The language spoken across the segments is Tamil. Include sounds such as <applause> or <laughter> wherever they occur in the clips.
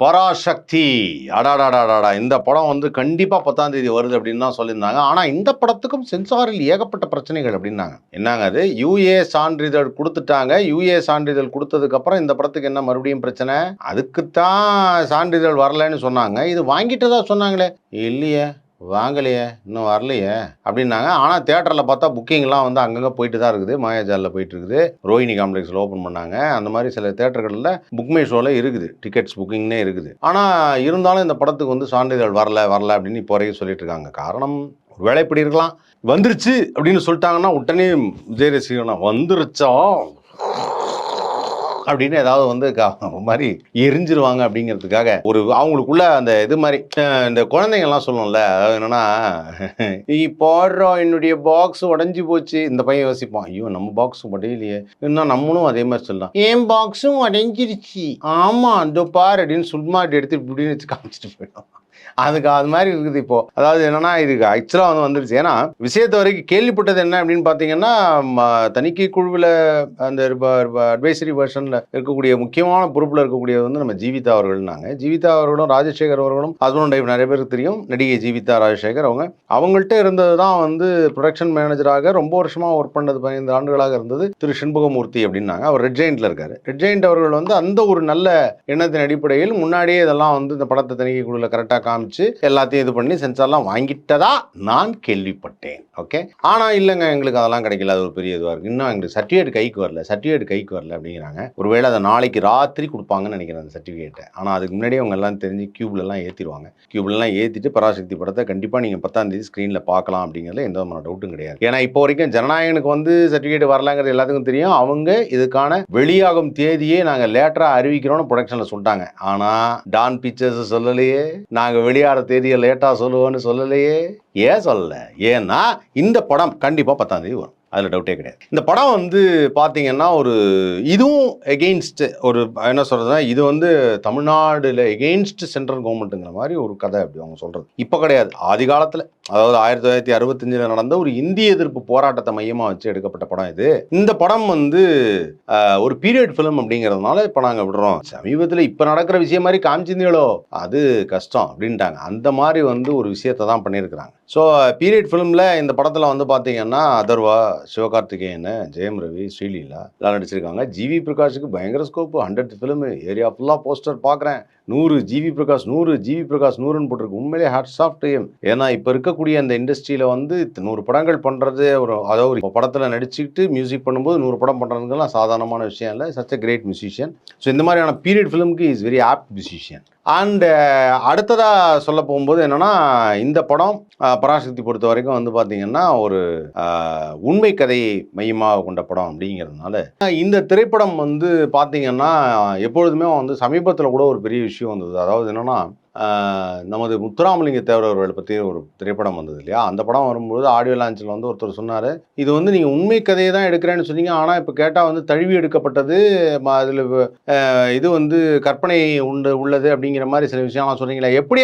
பராசக்தி. அடாடாடாடாடா இந்த படம் வந்து கண்டிப்பாக பத்தாம் தேதி வருது அப்படின்னு தான் சொல்லியிருந்தாங்க. ஆனால் இந்த படத்துக்கும் சென்சாரில் ஏகப்பட்ட பிரச்சனைகள் அப்படின்னாங்க. என்னங்க அது? யூஏ சான்றிதழ் கொடுத்துட்டாங்க. யூஏ சான்றிதழ் கொடுத்ததுக்கப்புறம் இந்த படத்துக்கு என்ன மறுபடியும் பிரச்சனை? அதுக்குத்தான் சான்றிதழ் வரலைன்னு சொன்னாங்க. இது வாங்கிட்டதா சொன்னாங்களே? இல்லையே. வாங்கலையே இன்னும் வரலையே அப்படின்னாங்க. ஆனால் தேட்டரில் பார்த்தா புக்கிங்லாம் வந்து அங்கங்கே போயிட்டு தான் இருக்குது. மாயாஜாலில் போயிட்டு இருக்குது. ரோஹிணி காம்ப்ளெக்ஸில் ஓப்பன் பண்ணாங்க. அந்த மாதிரி சில தேட்டர்களில் புக்மை ஷோவில் இருக்குது. டிக்கெட்ஸ் புக்கிங்னே இருக்குது. ஆனால் இருந்தாலும் இந்த படத்துக்கு வந்து சான்றிதழ் வரல வரல அப்படின்னு இப்போ வரைக்கும் சொல்லிட்டு இருக்காங்க. காரணம் ஒருவேளை இப்படி இருக்கலாம். வந்துருச்சு அப்படின்னு சொல்லிட்டாங்கன்னா உடனே விஜய் ரசிகனா வந்துருச்சா? அப்படின்னு ஏதாவது வந்து மாதிரி எரிஞ்சிருவாங்க அப்படிங்கிறதுக்காக. ஒரு அவங்களுக்குள்ள அந்த இது மாதிரி இந்த குழந்தைங்கள்லாம் சொல்லணும்ல அதாவது என்னன்னா நீ போடுறோம் என்னுடைய பாக்ஸ் உடஞ்சி போச்சு. இந்த பையன் யோசிப்பான் ஐயோ நம்ம பாக்ஸ் உடையலையே. இன்னும் நம்மளும் அதே மாதிரி சொல்லலாம். என் பாக்ஸும் உடஞ்சிருச்சு. ஆமா அந்த பாரு அப்படின்னு சுல்மாட்டி எடுத்து இப்படின்னு வச்சு காமிச்சிட்டு போயிடும் அதுக்கு அது மாதிரி இருக்குது இப்போ. அதாவது என்னன்னா இதுக்கு ஆக்சுவலாக வந்து வந்துருச்சு. ஏன்னா விஷயத்தை வரைக்கும் கேள்விப்பட்டது என்ன அப்படின்னு பார்த்தீங்கன்னா தணிக்கை குழுவில் அந்த அட்வைசரி வெர்ஷனில் இருக்கக்கூடிய முக்கியமான பொறுப்பில் இருக்கக்கூடியது வந்து நம்ம ஜீவிதா அவர்கள்னாங்க. ஜீவிதா அவர்களும் ராஜசேகர் அவர்களும் ஹஸ்பண்ட் நிறைய பேருக்கு தெரியும். நடிகை ஜீவிதா ராஜசேகர் அவங்க. அவங்கள்ட்ட இருந்தது தான் வந்து ப்ரொடக்ஷன் மேனேஜராக ரொம்ப வருஷமாக ஒர்க் பண்ணது பதினைந்து ஆண்டுகளாக இருந்தது திரு சண்முகமூர்த்தி அப்படின்னாங்க. அவர் ரெட் ஜெயின்ட்ல இருக்காரு. ரெட் ஜெயின்ட் அவர்கள் வந்து அந்த ஒரு நல்ல எண்ணத்தின் அடிப்படையில் முன்னாடியே இதெல்லாம் வந்து இந்த படத்தை தணிக்கை குழுவில் கரெக்டாக காமிச்சு எல்லாத்தையும் இது பண்ணி சென்சார்லாம் வாங்கிட்டதா நான் கேள்விப்பட்டேன். ஓகே ஆனால் இல்லைங்க எங்களுக்கு அதெல்லாம் கிடைக்கல. அது ஒரு பெரிய இதுவாக இருக்குது இன்னும் எங்களுக்கு சர்டிஃபிகேட் கைக்கு வரல. சர்டிஃபிகேட் கைக்கு வரல அப்படிங்கிறாங்க. ஒருவேளை அதை நாளைக்கு ராத்திரி கொடுப்பாங்கன்னு நினைக்கிறேன் அந்த சர்டிஃபிகேட்டை ஆனால் அதுக்கு முன்னாடியே அவங்க எல்லாம் தெரிஞ்சு கியூப்லலாம் ஏற்றிடுவாங்க கியூப்லலாம் ஏற்றிட்டு பராசக்தி படத்தை கண்டிப்பாக நீங்கள் பத்தாம் தேதி ஸ்க்ரீனில் பார்க்கலாம் அப்படிங்கிறதுல எந்த விதமான டவுட்டும் கிடையாது. ஏன்னா இப்போ வரைக்கும் ஜனநாயகனுக்கு வந்து சர்டிஃபிகேட் வரலாங்கிறது எல்லாத்துக்கும் தெரியும். அவங்க இதுக்கான வெளியாகும் தேதியே நாங்கள் லேட்டராக அறிவிக்கிறோம்னு ப்ரொடக்ஷனில் சொல்லிட்டாங்க. ஆனால் டான் பிக்சர்ஸ் சொல்லலையே. நாங்கள் வெளியாகிற தேதியை லேட்டாக சொல்லுவோன்னு சொல்லலையே. ஏன் சொல்லல? ஏன்னா இந்த படம் கண்டிப்பாக பத்தாம் தேதி வரும். அதில் டவுட்டே கிடையாது. இந்த படம் வந்து பார்த்தீங்கன்னா ஒரு இதுவும் எகெயின்ஸ்ட் ஒரு என்ன சொல்கிறதுனா இது வந்து தமிழ்நாடுல எகெயின்ஸ்ட் சென்ட்ரல் கவர்மெண்ட்டுங்கிற மாதிரி ஒரு கதை அப்படி அவங்க சொல்கிறது இப்போ கிடையாது. ஆதி காலத்தில் அதாவது ஆயிரத்தி தொள்ளாயிரத்தி அறுபத்தஞ்சில் நடந்த ஒரு இந்திய எதிர்ப்பு போராட்டத்தை மையமாக வச்சு எடுக்கப்பட்ட படம் இது. இந்த படம் வந்து ஒரு பீரியட் ஃபிலிம் அப்படிங்கிறதுனால இப்போ நாங்கள் விடுறோம். சமீபத்தில் இப்போ நடக்கிற விஷயம் மாதிரி காமிச்சிருந்தீங்களோ? அது கஷ்டம் அப்படின்ட்டாங்க. அந்த மாதிரி வந்து ஒரு விஷயத்தை தான் பண்ணியிருக்கிறாங்க. ஸோ பீரியட் ஃபிலிமில் இந்த படத்தில் வந்து பார்த்தீங்கன்னா அதர்வா சிவகார்த்திகேயன் ஜெயம் ரவி ஸ்ரீலீலா எல்லாம் நடிச்சிருக்காங்க. ஜிவி பிரகாஷுக்கு பயங்கர ஸ்கோப்பு ஹண்ட்ரட் ஃபிலிமு ஏரியா ஃபுல்லாக போஸ்டர் பார்க்குறேன் நூறு ஜிவி பிரகாஷ் நூறு ஜிவி பிரகாஷ் நூறுன்னு போட்டிருக்கு. உண்மையிலே ஹேட்ஸ் ஆஃப் டு ஏன்னா இப்போ இருக்கக்கூடிய அந்த இண்டஸ்ட்ரியில் வந்து நூறு படங்கள் பண்ணுறது ஒரு அதாவது ஒரு படத்தில் நடிச்சுக்கிட்டு மியூசிக் பண்ணும்போது நூறு படம் பண்ணுறதுங்கெல்லாம் சாதாரணமான விஷயம் இல்லை. Such a great musician so இந்த மாதிரியான period ஃபிலிமுக்கு is very apt musician and uh, அடுத்ததாக சொல்ல போகும்போது என்னென்னா இந்த படம் பராசக்தி பொறுத்த வரைக்கும் வந்து பார்த்திங்கன்னா ஒரு உண்மை கதையை மையமாக கொண்ட படம் அப்படிங்கிறதுனால. இந்த திரைப்படம் வந்து பார்த்திங்கன்னா எப்பொழுதுமே வந்து சமீபத்தில் கூட ஒரு பெரிய விஷயம் வந்தது. அதாவது என்னென்னா நமது முத்துராமலிங்க தேவர் அவர்களை பற்றி ஒரு திரைப்படம் வந்தது இல்லையா? அந்த படம் வரும்போது ஆடியோ லான்ச்சில் வந்து ஒருத்தர் சொன்னார் இது வந்து நீங்கள் உண்மை கதையை தான் எடுக்கிறேன்னு சொன்னீங்க. ஆனால் இப்போ கேட்டால் வந்து தழுவி எடுக்கப்பட்டது அதில் இது வந்து கற்பனை உண்டு உள்ளது அப்படிங்கிற மாதிரி சில விஷயம்லாம் சொன்னீங்களே எப்படி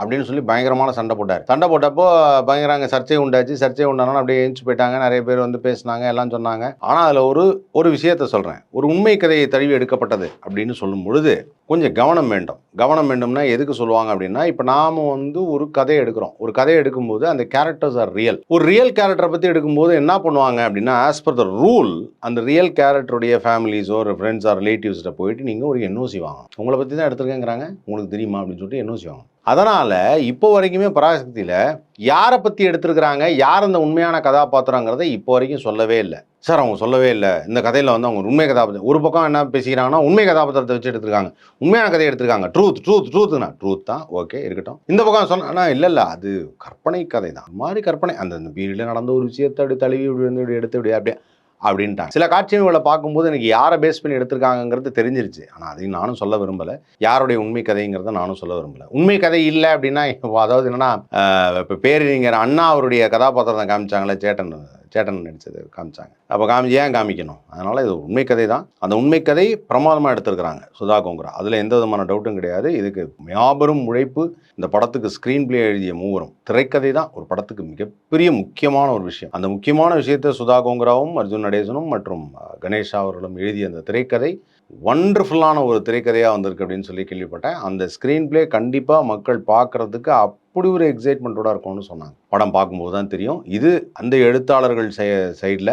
அப்படின்னு சொல்லி பயங்கரமான சண்டை போட்டார். சண்டை போட்டப்போ பயங்கரங்க சர்ச்சை உண்டாச்சு சர்ச்சை உண்டானோன்னு அப்படியே எழுந்து போயிட்டாங்க. நிறைய பேர் வந்து பேசினாங்க எல்லாம் சொன்னாங்க. ஆனால் அதில் ஒரு ஒரு விஷயத்த சொல்கிறேன் ஒரு உண்மை கதையை தழுவி எடுக்கப்பட்டது அப்படின்னு சொல்லும் பொழுது கொஞ்சம் கவனம் வேண்டும். கவனம் வேண்டும்னா எதுக்கு சொல்லுவாங்க அப்படின்னா இப்போ நாம் வந்து ஒரு கதையை எடுக்கிறோம். ஒரு கதையை எடுக்கும்போது அந்த கேரக்டர்ஸ் ஆர் ரியல் ஒரு ரியல் கேரக்டரை பற்றி எடுக்கும்போது என்ன பண்ணுவாங்க அப்படின்னா ஆஸ் பர் த ரூல் அந்த ரியல் கேரக்டருடைய ஃபேமிலிஸோ ஒரு ஃப்ரெண்ட்ஸ் ஆர் ரிலேட்டிவ்ஸ்கிட்ட போயிட்டு நீங்கள் ஒரு என்ஓசி வாங்கணும். உங்களை பற்றி தான் எடுத்துருக்கேங்கிறாங்க. உங்களுக்கு தெரியுமா அப்படின்னு சொல்லிட்டு என்ஓசி வாங்கணும். அதனால் இப்போ வரைக்குமே பராசக்தியில் யாரை பற்றி எடுத்திருக்கிறாங்க யார் அந்த உண்மையான கதாபாத்திரங்கிறத இப்போ வரைக்கும் சொல்லவே இல்லை. சார் அவங்க சொல்லவே இல்லை. இந்த கதையில் வந்து அவங்க உண்மை கதாபாத்திரம் ஒரு பக்கம் என்ன பேசிக்கிறாங்கன்னா உண்மை கதாபாத்திரத்தை வச்சு எடுத்திருக்காங்க. உண்மையான கதையை எடுத்திருக்காங்க. ட்ரூத் ட்ரூத் ட்ரூத்னா ட்ரூத் தான். ஓகே இருக்கட்டும். இந்த பக்கம் சொன்னா இல்லை இல்லை அது கற்பனை கதை தான் மாதிரி கற்பனை. அந்த பீரியடில் நடந்த ஒரு விஷயத்தை அப்படி தழுவி இப்படி வந்து எடுத்து இப்படி அப்படியே அப்படின்ட்டாங்க. சில காட்சிகளை பார்க்கும்போது எனக்கு யாரை பேஸ் பண்ணி எடுத்திருக்காங்கிறது தெரிஞ்சிருச்சு. ஆனால் அதையும் நானும் சொல்ல விரும்பலை. யாருடைய உண்மை கதைங்கிறத நானும் சொல்ல விரும்பலை. உண்மை கதை இல்லை அப்படின்னா இப்போ அதாவது என்னன்னா இப்போ பேரறிஞர் அண்ணா அவருடைய கதாபாத்திரத்தை காமிச்சாங்களே சேட்டன். சேட்டன் நடித்தது காமிச்சாங்க. அப்போ காமிச்சு ஏன் காமிக்கணும்? அதனால் இது உண்மை கதை தான் அந்த உண்மை கதை பிரமாதமாக எடுத்திருக்கிறாங்க சுதா கோங்குரா. அதில் எந்த விதமான டவுட்டும் கிடையாது. இதுக்கு மாபெரும் உழைப்பு இந்த படத்துக்கு ஸ்க்ரீன் பிளே எழுதிய மூவரும். திரைக்கதை தான் ஒரு படத்துக்கு மிகப்பெரிய முக்கியமான ஒரு விஷயம். அந்த முக்கியமான விஷயத்தை சுதா கோங்குராவும் அர்ஜுன் நடேசனும் மற்றும் கணேஷ் கணேஷா அவர்களும் எழுதிய அந்த திரைக்கதை ஒண்டர்ஃபுல்லான ஒரு திரைக்கதையாக வந்திருக்கு அப்படின்னு சொல்லி கேள்விப்பட்டேன். அந்த ஸ்க்ரீன் ப்ளே கண்டிப்பாக மக்கள் பார்க்குறதுக்கு அப்படி ஒரு எக்ஸைட்மெண்ட்டோட இருக்கும்னு சொன்னாங்க. படம் பார்க்கும்போது தான் தெரியும். இது அந்த எழுத்தாளர்கள் சைடில்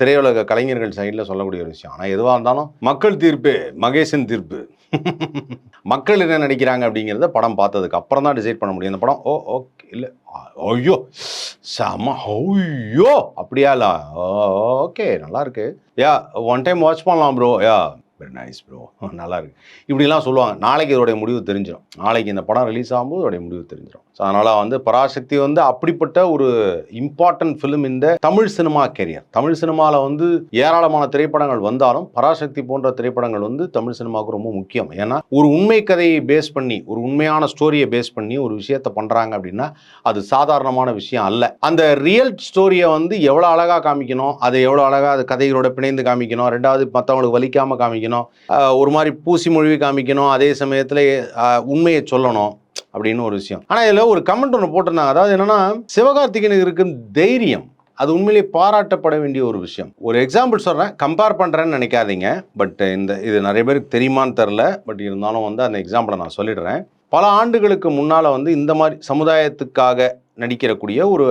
திரையுலக கலைஞர்கள் சைடில் சொல்லக்கூடிய ஒரு விஷயம். ஆனால் எதுவாக இருந்தாலும் மக்கள் தீர்ப்பு மகேசன் தீர்ப்பு. <laughs> மக்கள் என்ன நினைக்கிறாங்க அப்படிங்கிறத படம் பார்த்ததுக்கு அப்புறம் தான் டிசைட் பண்ண முடியும். இந்த படம் ஓ ஓகே இல்லை ஐயோ செம ஐயோ அப்படியா இல்லை? ஓகே நல்லா இருக்கு. யா ஒன் டைம் வாட்ச் பண்ணலாம் bro yeah very nice bro நல்லா இருக்கு இப்படிலாம் சொல்லுவாங்க. நாளைக்கு இதோடைய முடிவு தெரிஞ்சிடும் நாளைக்கு இந்த படம் ரிலீஸ் ஆகும்போது இதோடைய முடிவு தெரிஞ்சிடும் ஸோ அதனால் வந்து பராசக்தி வந்து அப்படிப்பட்ட ஒரு இம்பார்ட்டன்ட் ஃபிலிம் இந்த தமிழ் சினிமா கெரியர் தமிழ் சினிமாவில் வந்து ஏராளமான திரைப்படங்கள் வந்தாலும் பராசக்தி போன்ற திரைப்படங்கள் வந்து தமிழ் சினிமாவுக்கு ரொம்ப முக்கியம். ஏன்னா ஒரு உண்மை கதையை பேஸ் பண்ணி ஒரு உண்மையான ஸ்டோரியை பேஸ் பண்ணி ஒரு விஷயத்தை பண்ணுறாங்க அப்படின்னா அது சாதாரணமான விஷயம் அல்ல. அந்த ரியல் ஸ்டோரியை வந்து எவ்வளோ அழகாக காமிக்கணும் அதை எவ்வளோ அழகாக அது கதைகளோட பிணைந்து காமிக்கணும் ரெண்டாவது மற்றவங்களுக்கு வலிக்காமல் காமிக்கணும் காமிக்கணும். ஒரு மாதிரி பூசி மொழிவி காமிக்கணும். அதே சமயத்தில் உண்மையை சொல்லணும் அப்படின்னு ஒரு விஷயம். ஆனால் இதில் ஒரு கமெண்ட் ஒன்று போட்டிருந்தாங்க. அதாவது என்னென்னா சிவகார்த்திகனுக்கு இருக்கும் தைரியம் அது உண்மையிலேயே பாராட்டப்பட வேண்டிய ஒரு விஷயம். ஒரு எக்ஸாம்பிள் சொல்கிறேன் கம்பேர் பண்ணுறேன்னு நினைக்காதீங்க. பட் இந்த இது நிறைய பேருக்கு தெரியுமான்னு தெரில பட் இருந்தாலும் வந்து அந்த எக்ஸாம்பிளை நான் சொல்லிடுறேன். பல ஆண்டுகளுக்கு முன்னால் வந்து இந்த மாதிரி சமுதாயத்துக்காக நடிக்கிறக்கூடிய ஒரு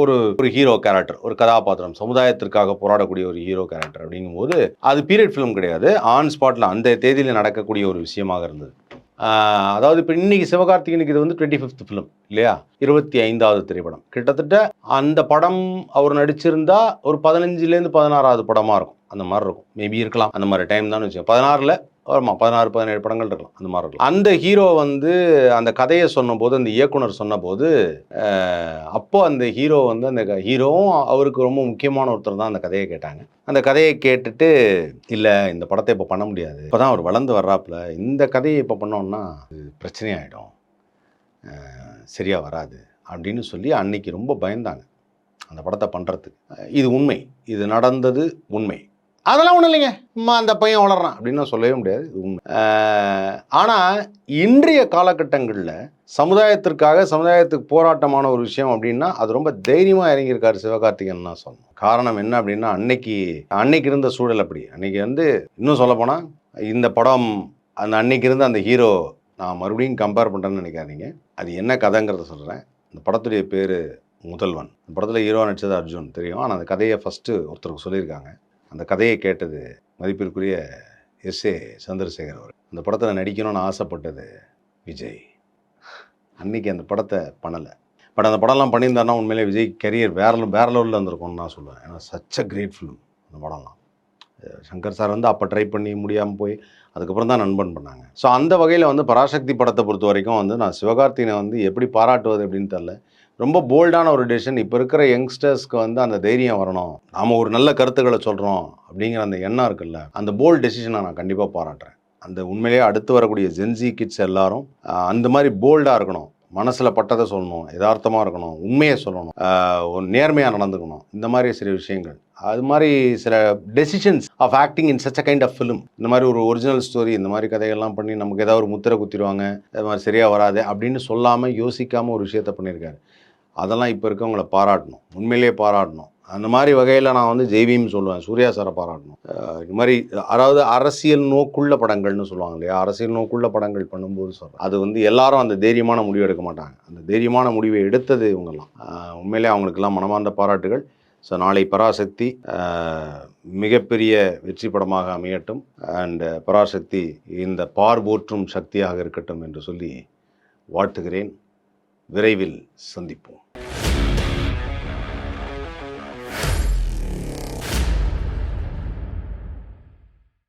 ஒரு ஒரு ஹீரோ கேரக்டர் ஒரு கதாபாத்திரம் சமுதாயத்திற்காக போராடக்கூடிய ஒரு ஹீரோ கேரக்டர் அப்படிங்கும்போது அது பீரியட் ஃபிலிம் கிடையாது. ஆன் ஸ்பாட்டில் அந்த தேதியில் நடக்கக்கூடிய ஒரு விஷயமாக இருந்தது. அதாவது இப்போ இன்னைக்கு சிவகார்த்திகனுக்கு இது வந்து டுவெண்ட்டி ஃபிஃப்த் ஃபிலிம் இல்லையா? இருபத்தி ஐந்தாவது திரைப்படம். கிட்டத்தட்ட அந்த படம் அவர் நடிச்சிருந்தா ஒரு பதினஞ்சுலேருந்து பதினாறாவது படமாக இருக்கும். அந்த மாதிரி இருக்கும். மேபி இருக்கலாம். அந்த மாதிரி டைம் தான் வச்சுக்கோங்க. பதினாறில் ஆமாம் பதினாறு பதினேழு படங்கள் இருக்கலாம். அந்த மாதிரி இருக்கலாம். அந்த ஹீரோ வந்து அந்த கதையை சொன்னபோது அந்த இயக்குனர் சொன்னபோது அப்போ அந்த ஹீரோ வந்து அந்த க- ஹீரோவும் அவருக்கு ரொம்ப முக்கியமான ஒருத்தர் தான் அந்த கதையை கேட்டாங்க. அந்த கதையை கேட்டுட்டு இல்லை இந்த படத்தை இப்போ பண்ண முடியாது. இப்போ தான் அவர் வளர்ந்து வர்றாப்புல. இந்த கதையை இப்போ பண்ணோம்னா அது பிரச்சனையாயிடும். சரியாக வராது. அப்படின்னு சொல்லி அன்னைக்கு ரொம்ப பயந்தாங்க. அந்த படத்தை பண்ணுறதுக்கு இது உண்மை. இது நடந்தது உண்மை. அதெல்லாம் ஒன்றும் இல்லைங்க. அம்மா அந்த பையன் வளர்றான். அப்படின்னு சொல்லவே முடியாது. உண்மை. ஆனால் இன்றைய காலகட்டங்களில் சமுதாயத்திற்காக சமுதாயத்துக்கு போராட்டமான ஒரு விஷயம் அப்படின்னா அது ரொம்ப தைரியமாக இறங்கியிருக்காரு சிவகார்த்திகேயன் தான் சொல்லணும். காரணம் என்ன அப்படின்னா அன்னைக்கு அன்னைக்கு இருந்த சூழல் அப்படி. அன்னைக்கு வந்து இன்னும் சொல்லப்போனால் இந்த படம் அந்த அன்னைக்கு இருந்த அந்த ஹீரோ நான் மறுபடியும் கம்பேர் பண்ணுறேன்னு நினைக்காதீங்க. அது என்ன கதைங்கிறத சொல்கிறேன் இந்த படத்துடைய பேர் முதல்வன். இந்த படத்தில் ஹீரோ நடிச்சது அர்ஜுன் தெரியும்? ஆனால் அந்த கதையை ஃபஸ்ட்டு ஒருத்தருக்கு சொல்லியிருக்காங்க. அந்த கதையை கேட்டது மதிப்பிற்குரிய எஸ் ஏ சந்திரசேகர் அவர் அந்த படத்தில் நடிக்கணும்னு ஆசைப்பட்டது விஜய். அன்னைக்கு அந்த படத்தை பண்ணலை. பட் அந்த படம்லாம் பண்ணியிருந்தாருன்னா உண்மையிலே விஜய் கெரியர் வேற வேற லெவலில் இருந்திருக்கும்னு நான் சொல்லுவேன். ஏன்னா சச் அ கிரேட் ஃபிலிம் அந்த படம்லாம். சங்கர் சார் வந்து அப்போ ட்ரை பண்ணி முடியாமல் போய் அதுக்கப்புறம் தான் நண்பன் பண்ணாங்க. ஸோ அந்த வகையில் வந்து பராசக்தி படத்தை பொறுத்த வரைக்கும் வந்து நான் சிவகார்த்திகனை வந்து எப்படி பாராட்டுவது அப்படின்னு தெரில ரொம்ப போல்டான ஒரு டெசிஷன் இப்போ இருக்கிற யங்ஸ்டர்ஸ்க்கு வந்து அந்த தைரியம் வரணும். நாம் ஒரு நல்ல கருத்துக்களை சொல்கிறோம் அப்படிங்கிற அந்த எண்ணம் இருக்குல்ல அந்த போல்ட் டெசிஷனை நான் கண்டிப்பாக பாராட்டுறேன். அந்த உண்மையிலேயே அடுத்து வரக்கூடிய ஜென்சி கிட்ஸ் எல்லாரும் அந்த மாதிரி போல்டாக இருக்கணும். மனசில் பட்டதை சொல்லணும் யதார்த்தமாக இருக்கணும் உண்மையை சொல்லணும் ஒரு நேர்மையாக நடந்துக்கணும். இந்த மாதிரி சில விஷயங்கள். அது மாதிரி சில decisions of acting in such a kind of film இந்த மாதிரி ஒரு ஒரிஜினல் ஸ்டோரி இந்த மாதிரி கதைகள்லாம் பண்ணி நமக்கு ஏதாவது ஒரு முத்திரை குத்திடுவாங்க அது மாதிரி சரியாக வராது அப்படின்னு சொல்லாமல் யோசிக்காமல் ஒரு விஷயத்த பண்ணியிருக்காரு. அதெல்லாம் இப்போ இருக்கவங்களை பாராட்டணும். உண்மையிலேயே பாராட்டணும். அந்த மாதிரி வகையில் நான் வந்து ஜெய்வீம் சொல்லுவேன் சூர்யா சாரை பாராட்டணும். இது மாதிரி அதாவது அரசியல் நோக்குள்ள படங்கள்னு சொல்லுவாங்க இல்லையா? அரசியல் நோக்குள்ள படங்கள் பண்ணும்போது சொல்கிறேன் அது வந்து எல்லாரும் அந்த தைரியமான முடிவு எடுக்க மாட்டாங்க. அந்த தைரியமான முடிவை எடுத்தது இவங்கெல்லாம். உண்மையிலே அவங்களுக்கெல்லாம் மனமார்ந்த பாராட்டுகள். ஸோ நாளை பராசக்தி மிகப்பெரிய வெற்றி படமாக அமையட்டும். அண்ட் பராசக்தி இந்த பார்வோற்றும் சக்தியாக இருக்கட்டும் என்று சொல்லி வாழ்த்துகிறேன். விரைவில் சந்திப்போம்.